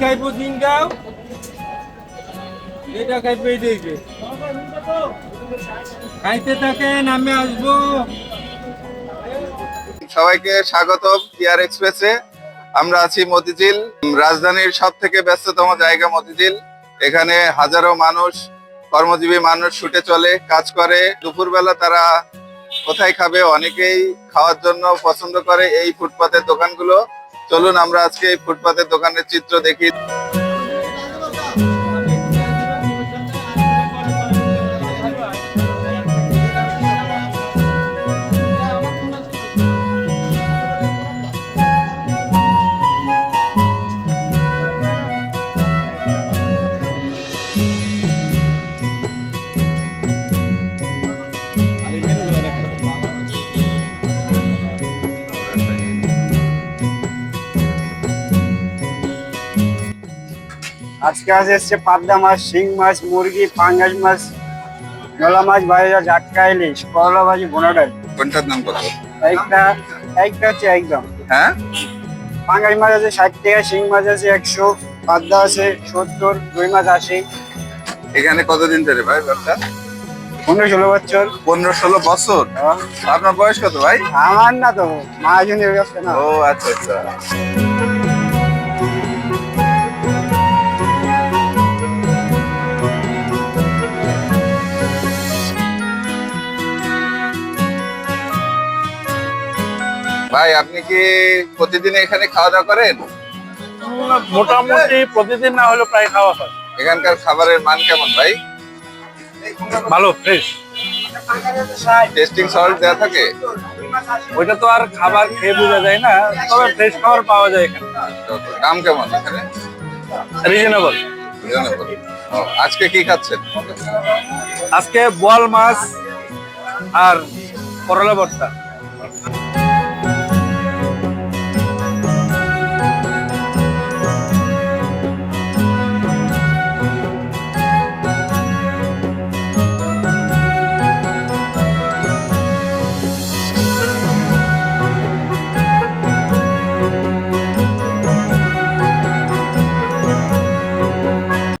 খাইবো জিঙ্গাও এটা খাইবো এইটাকে খাইতে থাকেন, আমি আসব। সবাইকে স্বাগতম টিআর এক্সপ্রেসে। আমরা আছি মতিঝিল, রাজধানীর সব থেকে ব্যস্ততম জায়গা মতিঝিল। এখানে হাজারো মানুষ, কর্মজীবী মানুষ ছুটে চলে, কাজ করে। দুপুরবেলা তারা কোথায় খাবে অনেকেই খাওয়ার জন্য পছন্দ করে এই ফুটপাতের দোকানগুলো। চলুন আমরা আজকে এই ফুটপাতের দোকানের চিত্র দেখি। আজকে আজ এসছে পাবদা মাছ শিং মাছ মুরগি পাঙ্গাস মাছ নলা মাছ বাইরে জাটকা ইলিশ করলা ভাজি বোনাডাল কোনটার নাম কত? একটা একটা হচ্ছে একদম। হ্যাঁ? পাঙ্গাস মাছ আছে ষাট টাকা শিং মাছ আছে একশো পাবদা আছে সত্তর রুই মাছ আশি। এখানে কতদিন ধরে ভাই ব্যবসা? পনেরো ষোলো বছর। পনেরো ষোলো বছর? আহ, আপনার বয়স কত ভাই? আমার না তো মহাজনের ব্যবসা না। ও আচ্ছা আচ্ছা। ভাই আপনি কি প্রতিদিন এখানে খাওয়া দাওয়া করেন? মোটামুটি প্রতিদিন না হলেও প্রায় খাওয়া হয়। এখানকার খাবারের মান কেমন ভাই? ভালো ফ্রেশ টেস্টিং সল্ট দেওয়া থাকে? ওইটা তো আর খাবার খেয়ে বোঝা যায় না তবে ফ্রেশ খাবার পাওয়া যায় এখানে। দাম কেমন এখানে? রিজনেবল? ও, আজকে কি খাচ্ছেন? আজকে বোয়াল মাছ আর করলা ভর্তা।